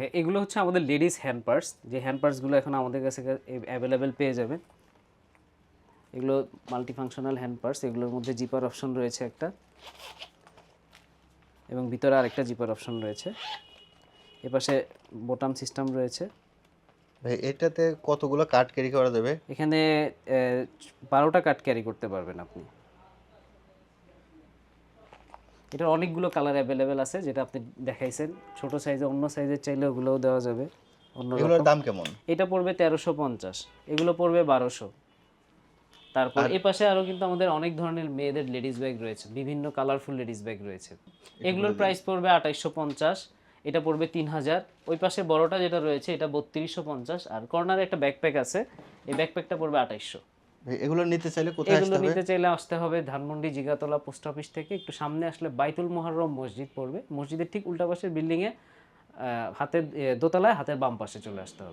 হ্যাঁ, এগুলো হচ্ছে আমাদের লেডিস হ্যান্ড পার্স যে হ্যান্ড পার্সগুলো এখন আমাদের কাছে অ্যাভেলেবেল পেয়ে যাবেন এগুলো মাল্টি ফাংশনাল হ্যান্ড পার্স এগুলোর মধ্যে জিপার অপশন রয়েছে একটা এবং ভিতরে আরেকটা জিপার অপশন রয়েছে। এপাশে বোটাম সিস্টেম রয়েছে। ভাই এটাতে কতগুলো কাঠ ক্যারি করা যাবে? এখানে বারোটা কাট ক্যারি করতে পারবেন আপনি। এটার অনেকগুলো কালার অ্যাভেলেবেল আছে যেটা আপনি দেখাইছেন। ছোট সাইজে অন্য সাইজের চাইলে ওগুলোও দেওয়া যাবে। অন্য এগুলোর দাম কেমন? এটা পড়বে তেরোশো পঞ্চাশ। এগুলো পড়বে বারোশো। তারপর এ পাশে আরও কিন্তু আমাদের অনেক ধরনের মেয়েদের লেডিস ব্যাগ রয়েছে বিভিন্ন কালারফুল লেডিস ব্যাগ রয়েছে। এগুলোর প্রাইস পড়বে আঠাইশশো পঞ্চাশ এটা পড়বে তিন হাজার ওই পাশে বড়টা যেটা রয়েছে এটা বত্রিশশো পঞ্চাশ। আর কর্নারে একটা ব্যাকপ্যাক আছে এই ব্যাকপ্যাকটা পড়বে আঠাইশশো। এগুলো নিতে চাইলে কোথায় এগুলো আসতে হবে? নিতে চাইলে আসতে হবে ধানমন্ডি জিগাতলা পোস্ট অফিস থেকে। একটু সামনে আসলে বাইতুল মুহররম মসজিদ পড়বে। মসজিদের ঠিক উল্টা পাশের বিল্ডিংয়ে হাতের দোতলায় হাতের বাম পাশে চলে আসতে হবে।